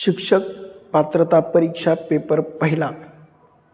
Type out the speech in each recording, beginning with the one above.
शिक्षक पात्रता परीक्षा पेपर पहिला.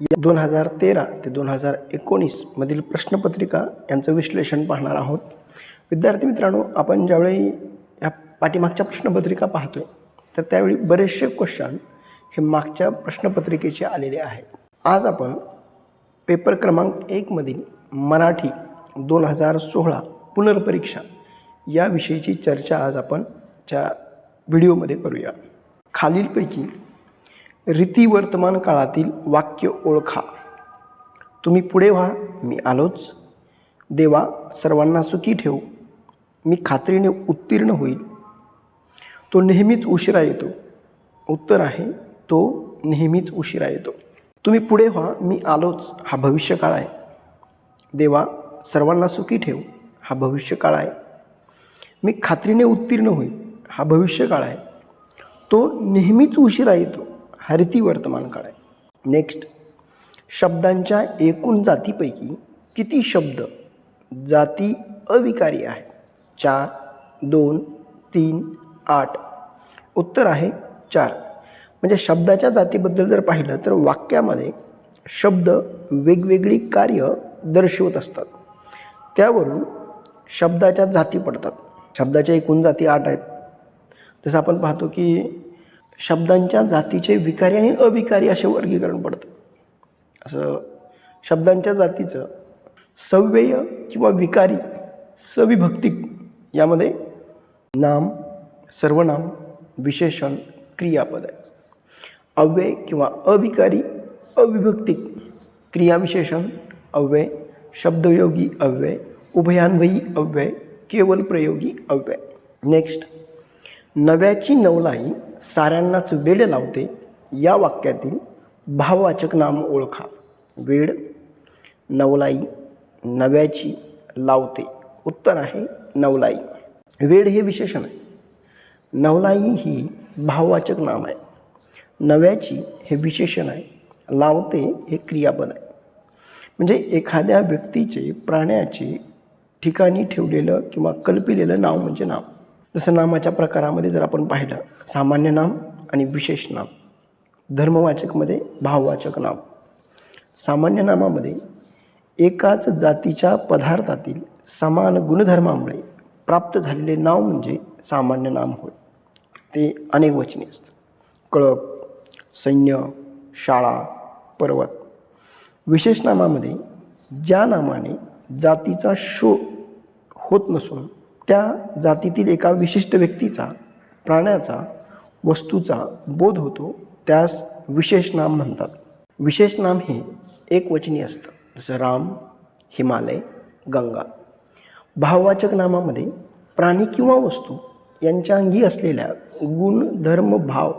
या दोन हजार तेरा ते दोन हजार एकोणीसमधील प्रश्नपत्रिका यांचं विश्लेषण पाहणार आहोत. विद्यार्थी मित्रांनो आपण ज्यावेळी या पाठीमागच्या प्रश्नपत्रिका पाहतोय तर त्यावेळी बरेचसे क्वेश्चन हे मागच्या प्रश्नपत्रिकेचे आलेले आहेत. आज आपण पेपर क्रमांक एकमधील मराठी दोन हजार सोळा पुनर्परीक्षा याविषयीची चर्चा आज आपण च्या व्हिडिओमध्ये करूया. खालीलपैकी रीती वर्तमान काळातील वाक्य ओळखा. तुम्ही पुढे व्हा मी आलोच. देवा सर्वांना सुखी ठेव. मी खात्रीने उत्तीर्ण होईल. तो नेहमीच उशिरा येतो. उत्तर आहे तो नेहमीच उशिरा येतो. तुम्ही पुढे व्हा मी आलोच. हा भविष्यकाळ आहे. देवा सर्वांना सुखी ठेव. हा भविष्यकाळ आहे. मी खात्रीने उत्तीर्ण होईल. हा भविष्यकाळ आहे. तो नेहमीच उशिरा येतो. हरिती वर्तमान काळ आहे. नेक्स्ट शब्दांच्या एकूण जातीपैकी किती शब्द जाती अविकारी आहेत? चार दोन तीन आठ. उत्तर आहे चार. म्हणजे शब्दाच्या जातीबद्दल जर पाहिलं तर वाक्यामध्ये शब्द वेगवेगळी कार्य दर्शवत असतात. त्यावरून शब्दाच्या जाती पडतात. शब्दाच्या एकूण जाती आठ आहेत. जसं आपण पाहतो की शब्दांच्या जातीचे विकारी आणि अविकारी असे वर्गीकरण पडतं. असं शब्दांच्या जातीचं सव्यय किंवा विकारी सविभक्तिक यामध्ये नाम सर्वनाम विशेषण क्रियापद आहे. अव्यय किंवा अविकारी अविभक्तिक क्रियाविशेषण अव्यय शब्दयोगी अव्यय उभयान्वयी अव्यय केवल प्रयोगी अव्यय. नेक्स्ट नव्याची नवलाई साऱ्यांनाच वेड लावते या वाक्यातील भाववाचक नाम ओळखा. वेड नवलाई नव्याची लावते. उत्तर आहे नवलाई. वेड हे विशेषण आहे. नवलाई ही भाववाचक नाम आहे. नव्याची हे विशेषण आहे. लावते हे क्रियापद आहे. म्हणजे एखाद्या व्यक्तीचे प्राण्याचे ठिकाणी ठेवलेलं किंवा कल्पिलेलं नाव म्हणजे नाव. जसं नामाच्या प्रकारामध्ये जर आपण पाहिलं सामान्य नाम आणि विशेष नाम. धर्मवाचकमध्ये भाववाचक नाम. सामान्य नामामध्ये एकाच जातीच्या पदार्थातील समान गुणधर्मामुळे प्राप्त झालेले नाव म्हणजे सामान्य नाम होय. ते अनेक वचने असतं कळप सैन्य शाळा पर्वत. विशेष नामामध्ये ज्या नामाने जातीचा शो होत नसून त्या जातीतील एका विशिष्ट व्यक्तीचा प्राण्याचा वस्तूचा बोध होतो त्यास विशेष नाम म्हणतात. विशेष नाम हे एकवचनी असतं. जसं राम हिमालय गंगा. भाववाचक नामामध्ये प्राणी किंवा वस्तू यांच्या अंगी असलेल्या गुण धर्म भाव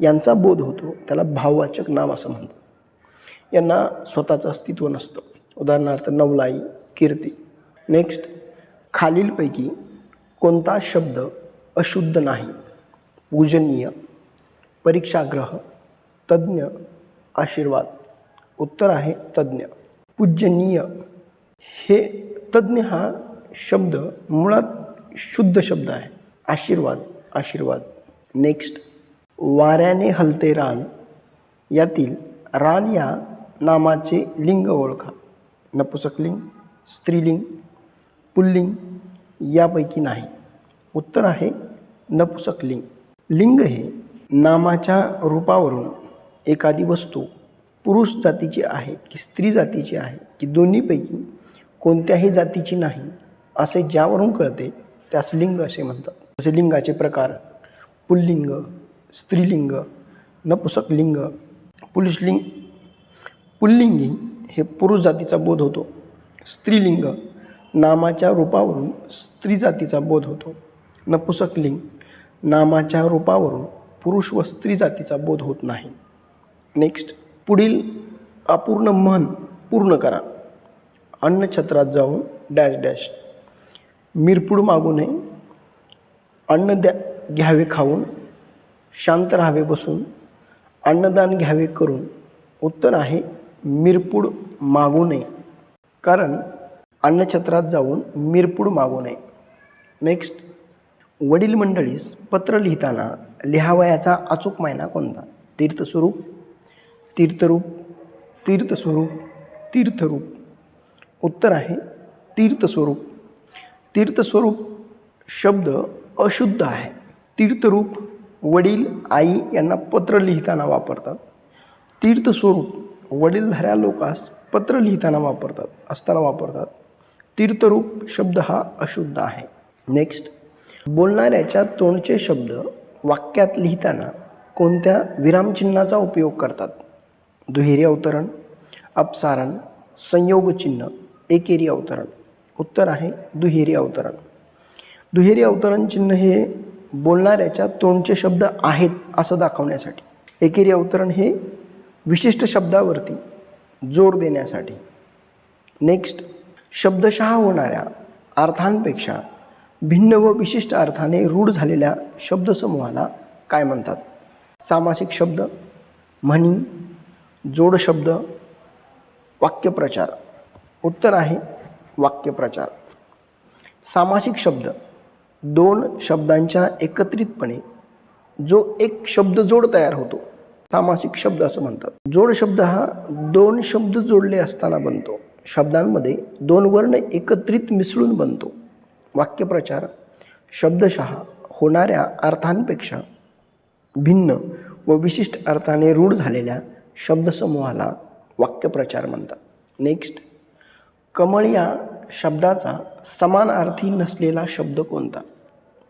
यांचा बोध होतो. त्याला भाववाचक नाम असं म्हणतो यांना स्वतःचं अस्तित्व नसतं. उदाहरणार्थ नवलाई कीर्ती. नेक्स्ट खालीलपैकी कोणता शब्द अशुद्ध नाही? पूजनीय परीक्षाग्रह तज्ज्ञ आशीर्वाद. उत्तर आहे तज्ज्ञ. पूजनीय. हे तज्ज्ञ हा शब्द मुळात शुद्ध शब्द आहे. आशीर्वाद आशीर्वाद. नेक्स्ट वाऱ्याने हलते रान. यातील रान या नामाचे लिंग ओळखा. नपुसकलिंग स्त्रीलिंग पुल्लिंग यापैकी नाही. उत्तर आहे नपुसकलिंग लिंग. हे नामाच्या रूपावरून एखादी वस्तू पुरुष जातीची आहे की स्त्री जातीची आहे की दोन्हीपैकी कोणत्याही जातीची नाही असे ज्यावरून कळते त्यास लिंग असे म्हणतात. जसे लिंगाचे प्रकार पुल्लिंग स्त्रीलिंग नपुसकलिंग पुरुषलिंग. पुल्लिंगी हे पुरुष जातीचा बोध होतो. स्त्रीलिंग नामाच्या रूपावरून स्त्री जातीचा बोध होतो. नपुसकलिंग नामाच्या रूपावरून पुरुष व स्त्री जातीचा बोध होत नाही. नेक्स्ट पुढील अपूर्ण मन पूर्ण करा. अन्नछत्रात जाऊन डॅश डॅश मिरपूड मागू नये. अन्न द्या घ्यावे खाऊन. शांत राहावे बसून. अन्नदान घ्यावे करून. उत्तर आहे मिरपूड मागू नये. कारण अन्नछत्रात जाऊन मिरपूड मागू नये. नेक्स्ट वडील मंडळीस पत्र लिहिताना लिहावयाचा अचूक मायना कोणता? तीर्थस्वरूप तीर्थरूप तीर्थस्वरूप तीर्थरूप. उत्तर आहे तीर्थस्वरूप. तीर्थस्वरूप शब्द अशुद्ध आहे. तीर्थरूप वडील आई यांना पत्र लिहिताना वापरतात. तीर्थस्वरूप वडीलधाऱ्या लोकास पत्र लिहिताना वापरतात असताना वापरतात. तीर्थरूप शब्द हा अशुद्ध आहे. नेक्स्ट बोलणाऱ्याच्या तोंडचे शब्द वाक्यात लिहिताना कोणत्या विरामचिन्हाचा उपयोग करतात? दुहेरी अवतरण अपसारण संयोगचिन्ह एकेरी अवतरण. उत्तर आहे दुहेरी अवतरण. दुहेरी अवतरण चिन्ह हे बोलणाऱ्याच्या तोंडचे शब्द आहेत असं दाखवण्यासाठी. एकेरी अवतरण हे विशिष्ट शब्दावरती जोर देण्यासाठी. नेक्स्ट शब्दशः होणाऱ्या अर्थांपेक्षा भिन्न व विशिष्ट अर्थाने रूढ झालेल्या शब्दसमूहाला काय म्हणतात? सामासिक शब्द म्हणी जोडशब्द वाक्यप्रचार. उत्तर आहे वाक्यप्रचार. सामासिक शब्द दोन शब्दांच्या एकत्रितपणे जो एक शब्द जोड तयार होतो सामासिक शब्द असं म्हणतात. जोड शब्द हा दोन शब्द जोडले असताना बनतो. शब्दांमध्ये दोन वर्ण एकत्रित मिसळून बनतो. वाक्यप्रचार शब्दशः होणाऱ्या अर्थांपेक्षा भिन्न व विशिष्ट अर्थाने रूढ झालेल्या शब्दसमूहाला वाक्यप्रचार म्हणतात. नेक्स्ट कमळ या शब्दाचा समान अर्थी नसलेला शब्द कोणता?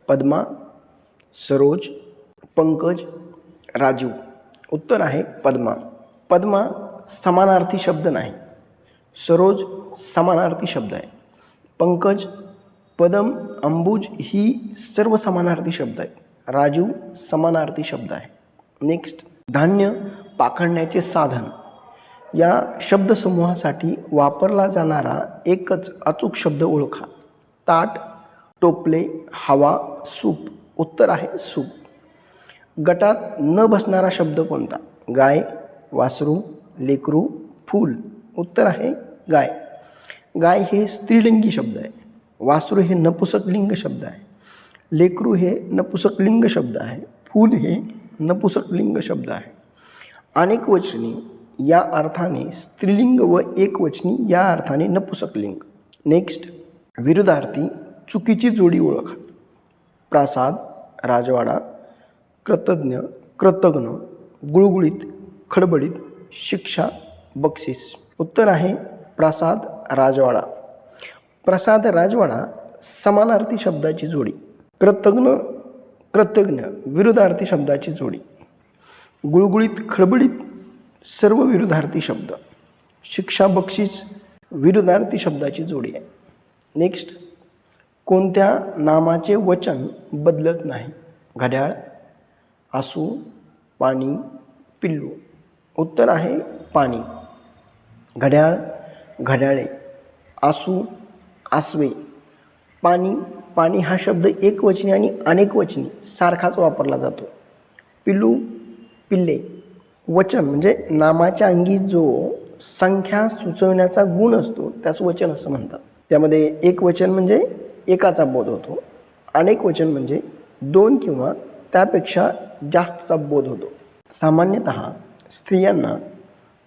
पद्मा सरोज पंकज राजीव. उत्तर आहे पद्मा. पद्मा समानार्थी शब्द नाही. सरोज समानार्थी शब्द आहे. पंकज पदम अंबुज ही सर्व समानार्थी शब्द आहेत. राजू समानार्थी शब्द आहे. नेक्स्ट धान्य पाखडण्याचे साधन. या शब्दसमूहासाठी वापरला जाणारा एकच अचूक शब्द ओळखा. ताट टोपले हवा सूप. उत्तर आहे सूप. गटात न बसणारा शब्द कोणता? गाय वासरू लेकरू फूल. उत्तर आहे गाय. गाय हे स्त्रीलिंगी शब्द आहे. वासरू हे नपुसकलिंग शब्द आहे. लेकरू हे नपुसकलिंग शब्द आहे. फूल हे नपुसकलिंग शब्द आहे. अनेक वचनी या अर्थाने स्त्रीलिंग व एकवचनी या अर्थाने नपुसकलिंग. नेक्स्ट विरुद्धार्थी चुकीची जोडी ओळखा. प्रासाद राजवाडा कृतज्ञ कृतज्ञ गुळगुळीत खडबडीत शिक्षा बक्षीस. उत्तर आहे प्रासाद राजवाडा. प्रसाद राजवाडा समानार्थी शब्दाची जोडी कृतज्ञ कृतज्ञ विरुद्धार्थी शब्दाची जोडी गुळगुळीत खळबळीत सर्व विरुद्धार्थी शब्द शिक्षा बक्षीस विरुद्धार्थी शब्दाची जोडी आहे. नेक्स्ट कोणत्या नामाचे वचन बदलत नाही? घड्याळ आसू पाणी पिल्लू. उत्तर आहे पाणी. घड्याळ घड्याळे आसू आसवे. पाणी पाणी हा शब्द एकवचनी आणि अनेकवचनी सारखाच वापरला जातो. पिल्लू पिल्ले वचन म्हणजे नामाच्या अंगी जो संख्या सुचवण्याचा गुण असतो त्यास वचन असं म्हणतात. त्यामध्ये एक वचन म्हणजे एकाचा बोध होतो. अनेक वचन म्हणजे दोन किंवा त्यापेक्षा जास्तचा बोध होतो. सामान्यतः स्त्रियांना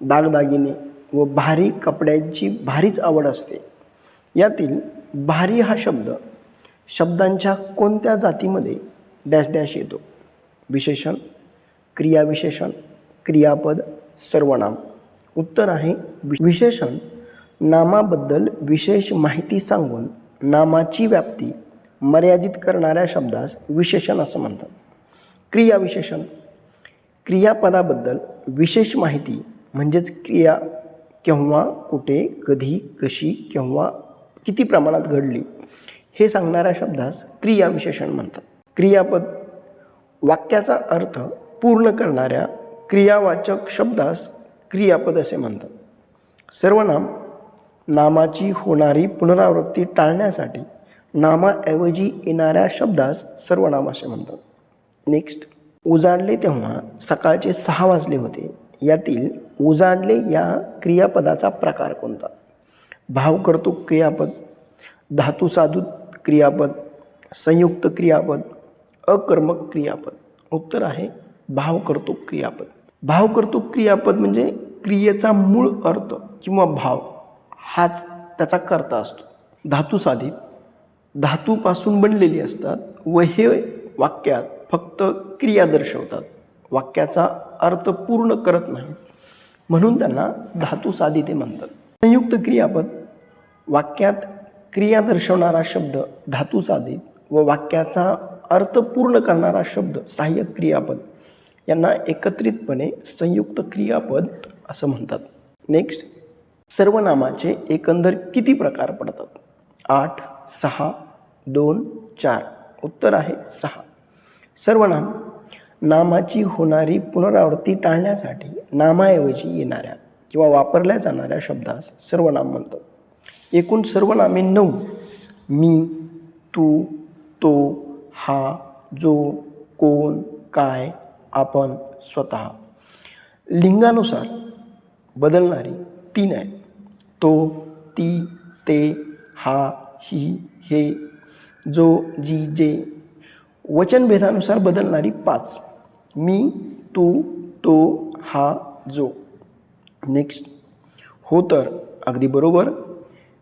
दागदागिने व भारी कपड्यांची भारीच आवड असते. यातील भारी हा शब्द शब्दांच्या कोणत्या जातीमध्ये डॅश डॅश येतो? विशेषण क्रियाविशेषण क्रियापद सर्वनाम. उत्तर आहे विशेषण नामाबद्दल विशेष माहिती सांगून नामाची व्याप्ती मर्यादित करणाऱ्या शब्दास विशेषण असं म्हणतात. क्रियाविशेषण क्रियापदाबद्दल विशेष माहिती म्हणजेच क्रिया केव्हा कुठे कधी कशी केव्हा किती प्रमाणात घडली हे सांगणाऱ्या शब्दास क्रियाविशेषण म्हणतात. क्रियापद वाक्याचा अर्थ पूर्ण करणाऱ्या क्रियावाचक शब्दास क्रियापद असे म्हणतात. सर्वनाम नामाची होणारी पुनरावृत्ती टाळण्यासाठी नामाऐवजी येणाऱ्या शब्दास सर्वनाम असे म्हणतात. नेक्स्ट उजाडले तेव्हा सकाळचे सहा वाजले होते. यातील उजाडले या क्रियापदाचा प्रकार कोणता? भावकर्तृक क्रियापद धातू साधूत क्रियापद संयुक्त क्रियापद अकर्मक क्रियापद. उत्तर आहे भावकर्तृक क्रियापद. भावकर्तृक क्रियापद म्हणजे क्रियेचा मूळ अर्थ किंवा भाव. हाच त्याचा कर्ता असतो. धातू साधित धातूपासून बनलेली असतात व हे वाक्यात फक्त क्रिया दर्शवतात. वाक्याचा अर्थ पूर्ण करत नाहीत. म्हणून त्यांना धातू साधिते म्हणतात. संयुक्त क्रियापद वाक्यात क्रिया दर्शवणारा शब्द धातू साधित व वाक्याचा अर्थ पूर्ण करणारा शब्द सहाय्यक क्रियापद. यांना एकत्रितपणे संयुक्त क्रियापद असं म्हणतात. नेक्स्ट सर्वनामाचे एकंदर किती प्रकार पडतात? आठ सहा दोन चार. उत्तर आहे सहा. सर्वनाम नामाची होणारी पुनरावृत्ती टाळण्यासाठी नामाऐवजी येणाऱ्या किंवा वापरल्या जाणाऱ्या शब्दास सर्वनाम म्हणतात एकूण सर्वनामे नऊ. मी तू तो हा जो कोण काय आपण स्वतः. लिंगानुसार बदलणारी तीन आहे तो ती ते हा ही हे जो जी जे. वचनभेदानुसार बदलणारी पाच. मी तू तो हा जो. नेक्स्ट हो तर अगदी बरोबर.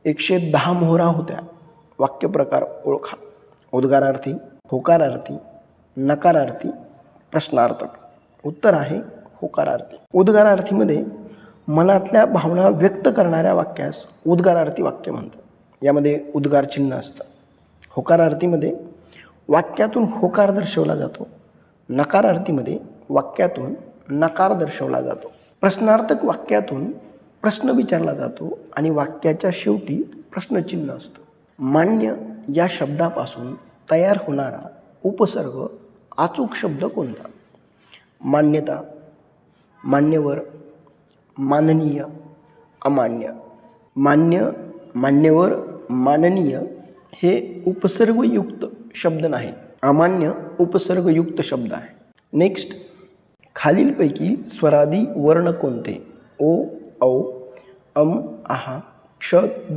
एकशे दहा मोहरा होत्या. वाक्यप्रकार ओळखा. उद्गारार्थी होकारार्थी नकारार्थी प्रश्नार्थक. उत्तर आहे होकारार्थी. उद्गारार्थीमध्ये मनातल्या भावना व्यक्त करणाऱ्या वाक्यास उद्गारार्थी वाक्य म्हणतात. यामध्ये उद्गार चिन्ह असतं. होकारार्थीमध्ये वाक्यातून होकार दर्शवला जातो. नकारार्थीमध्ये वाक्यातून नकार दर्शवला जातो. प्रश्नार्थक वाक्यातून प्रश्न विचारला जातो आणि वाक्याच्या शेवटी प्रश्नचिन्ह असतं. मान्य या शब्दापासून तयार होणारा उपसर्ग अचूक शब्द कोणता? मान्यता मान्यवर माननीय अमान्य. मान्य मान्यवर माननीय हे उपसर्गयुक्त शब्द नाहीत. अमान्य उपसर्गयुक्त शब्द आहे. नेक्स्ट खालीलपैकी स्वरादी वर्ण कोणते? ओ औ अम आहा क्ष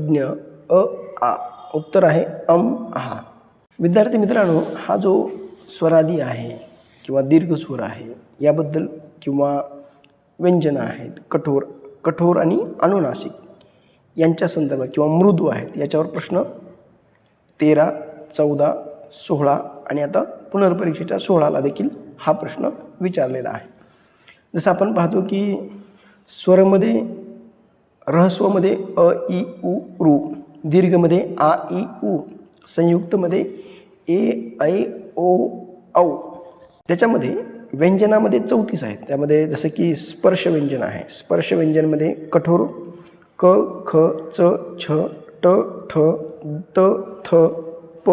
ज्ञ अ आ. उत्तर आहे अम आहा. विद्यार्थी मित्रांनो हा जो स्वरादी आहे किंवा दीर्घस्वर आहे याबद्दल किंवा व्यंजनं आहेत कठोर कठोर आणि अनुनासिक यांच्या संदर्भात किंवा मृदू आहेत याच्यावर प्रश्न तेरा चौदा सोळा आणि आता पुनर्परीक्षेच्या सोळाला देखील हा प्रश्न विचारलेला आहे. जसं आपण पाहतो की स्वरमध्ये रहस्वमध्ये अ इ उ रू दीर्घमध्ये आ इ उ संयुक्तमध्ये ए ऐ ओ औ त्याच्यामध्ये व्यंजनामध्ये चौतीस आहेत. त्यामध्ये जसं की स्पर्श व्यंजन आहे. स्पर्श व्यंजनमध्ये कठोर क ख च छ ट ठ त थ प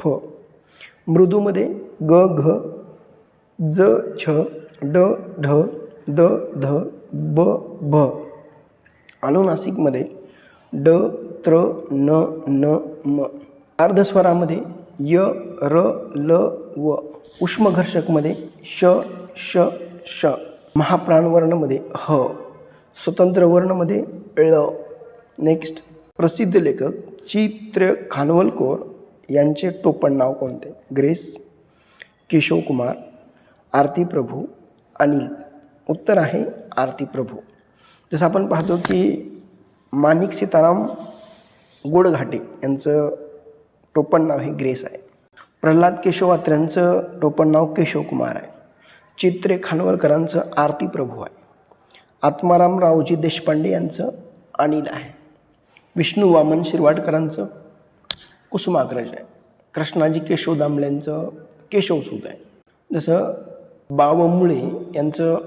फ. मृदूमध्ये ग घ ज छ ड ढ द ध ब भ. अनुनासिकमध्ये ड त्र न न म. अर्धस्वरामध्ये य र ल व. उष्मघर्षकमध्ये श श श. महाप्राणवर्णमध्ये ह. स्वतंत्र वर्णमध्ये ळ. नेक्स्ट. प्रसिद्ध लेखक चित्र खानवलकोर यांचे टोपण नाव कोणते? ग्रेस. केशव कुमार आरती प्रभू अनिल. उत्तर आहे आरती प्रभू. जसं आपण पाहतो की माणिक सीताराम गोडघाटे यांचं टोपण नाव हे ग्रेस आहे. प्रल्हाद केशव अत्र्यांचं टोपण नाव केशव कुमार आहे. चित्रे खानवलकरांचं आरती प्रभू आहे. आत्माराम रावजी देशपांडे यांचं अनिल आहे. विष्णू वामन शिरवाडकरांचं कुसुमाग्रज आहे. कृष्णाजी केशव दामल्यांचं केशवसूत आहे. जसं बावमुळे यांचं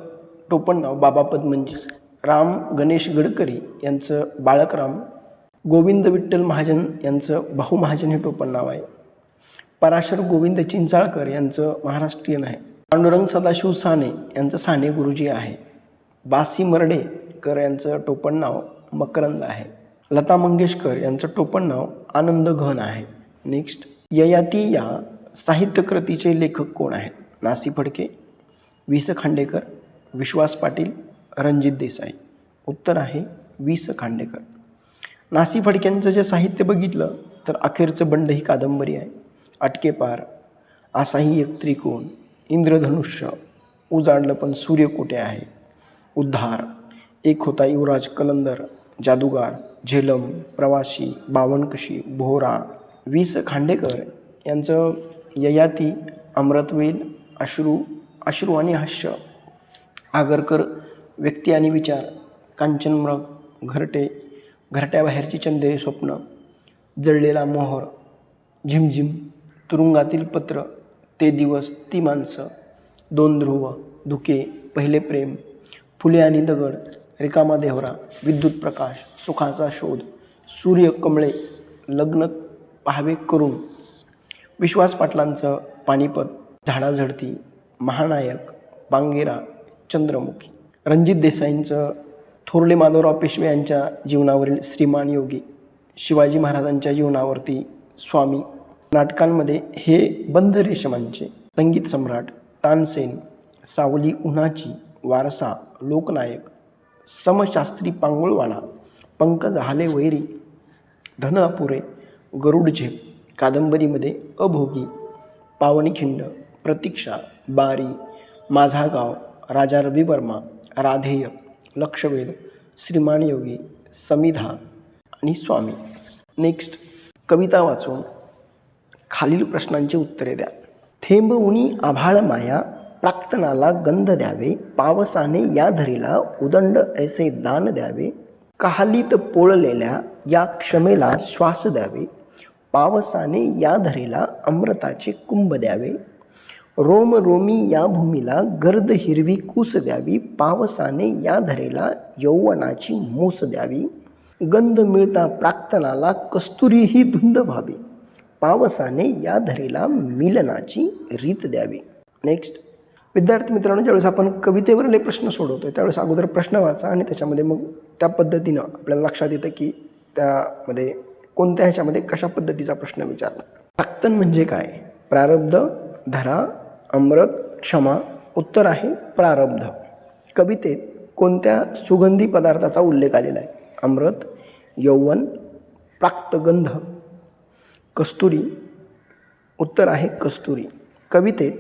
टोपण नाव बाबा पद्मंजी राम गणेश गडकरी यांचं बाळकराम. गोविंद विठ्ठल महाजन यांचं भाऊ महाजन हे टोपण नाव आहे. पराशर गोविंद चिंचाळकर यांचं महाराष्ट्रीयन आहे. पांडुरंग सदाशिव साने यांचं साने गुरुजी आहे. बासी मर्डेकर यांचं टोपण नाव मकरंद आहे. लता मंगेशकर यांचं टोपण नाव आनंद घन आहे. नेक्स्ट ययाती या साहित्यकृतीचे लेखक कोण आहेत? नासी फडके वि स खांडेकर विश्वास पाटील रणजित देसाई. उत्तर आहे वि स खांडेकर. नासी फडक्यांचं जे साहित्य बघितलं तर अखेरचं बंड ही कादंबरी आहे. अटकेपार असाही एक त्रिकोण इंद्रधनुष्य उजाडलं पण सूर्य कुठे आहे? उद्धार एक होता युवराज कलंदर जादूगार झेलम प्रवासी बावनकशी भोरा. वीस खांडेकर यांचं ययाती अमृतवेल अश्रू अश्रू आणि हास्य आगरकर व्यक्ती आणि विचार कांचनमृग घरटे घरट्याबाहेरची चंदेरी स्वप्न जळलेला मोहर झिमझिम तुरुंगातील पत्र ते दिवस ती माणसं दोन ध्रुव धुके पहिले प्रेम फुले आणि दगड रिकामा देवरा विद्युत प्रकाश सुखाचा शोध सूर्य कमळे लग्न पहावे करून विश्वास पाटलांचं पानिपत झाडाझडती महानायक बांगेरा चंद्रमुखी. रणजित देसाईंचं थोरले माधवराव पेशवे यांच्या जीवनावरील श्रीमान योगी शिवाजी महाराजांच्या जीवनावरती स्वामी. नाटकांमध्ये हे बंध रेशमांचे संगीत सम्राट तानसेन सावली उन्हाची वारसा लोकनायक समशास्त्री पांगुळवाडा पंकज हाले वैरी धन अपुरे गरुड झेप कादंबरीमध्ये अभोगी पावनीखिंड प्रतीक्षा बारी माझा गाव राजा रवी वर्मा राधेय लक्षवेध श्रीमान योगी समिधा आणि स्वामी. नेक्स्ट कविता वाचून खालील प्रश्नांची उत्तरे द्या. थेंब उणी आभाळ माया प्राक्तनाला गंध द्यावे पावसाने या धरीला उदंड ऐसे दान द्यावे कहालीत पोळलेल्या या क्षमेला श्वास द्यावे पावसाने या धरीला अमृताचे कुंभ द्यावे रोम रोमी या भूमीला गर्द हिरवी कूस द्यावी पावसाने या धरेला यौवनाची मूस द्यावी. गंध मिळता प्राक्तनाला कस्तुरीही धुंद व्हावी. पावसाने या धरेला मिलनाची रीत द्यावी. नेक्स्ट विद्यार्थी मित्रांनो ज्यावेळेस आपण कवितेवरले प्रश्न सोडवतोय त्यावेळेस अगोदर प्रश्न वाचा आणि त्याच्यामध्ये मग त्या पद्धतीनं आपल्याला लक्षात येतं की त्यामध्ये कोणत्या ह्याच्यामध्ये कशा पद्धतीचा प्रश्न विचारला. प्राक्तन म्हणजे काय? प्रारब्ध धरा अमृत क्षमा उत्तर आहे प्रारब्ध. कवितेत कोणत्या सुगंधी पदार्थाचा उल्लेख आलेला आहे? अमृत यौवन प्राक्तगंध. कस्तुरी उत्तर आहे कस्तुरी. कवितेत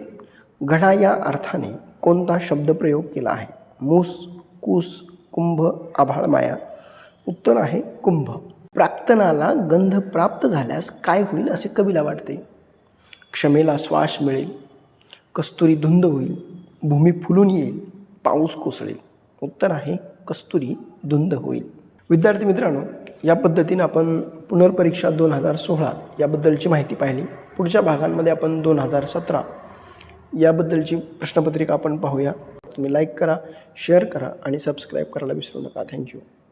घडा या अर्थाने कोणता शब्दप्रयोग केला आहे? मूस कूस कुंभ आभाळ माया. उत्तर आहे कुंभ. प्राक्तनाला गंध प्राप्त झाल्यास काय होईल असे कवीला वाटते? क्षमेला श्वास मिळेल. कस्तुरी धुंद होईल भूमी फुलून येईल पाऊस कोसळेल. उत्तर आहे कस्तुरी धुंद होईल. विद्यार्थी मित्रांनो या पद्धतीनं आपण पुनर्परीक्षा दोन हजार सोळा याबद्दलची माहिती पाहिली. पुढच्या भागांमध्ये आपण दोन हजार सतरा याबद्दलची प्रश्नपत्रिका आपण पाहूया. तुम्ही लाईक करा शेअर करा आणि सबस्क्राईब करायला विसरू नका. थँक्यू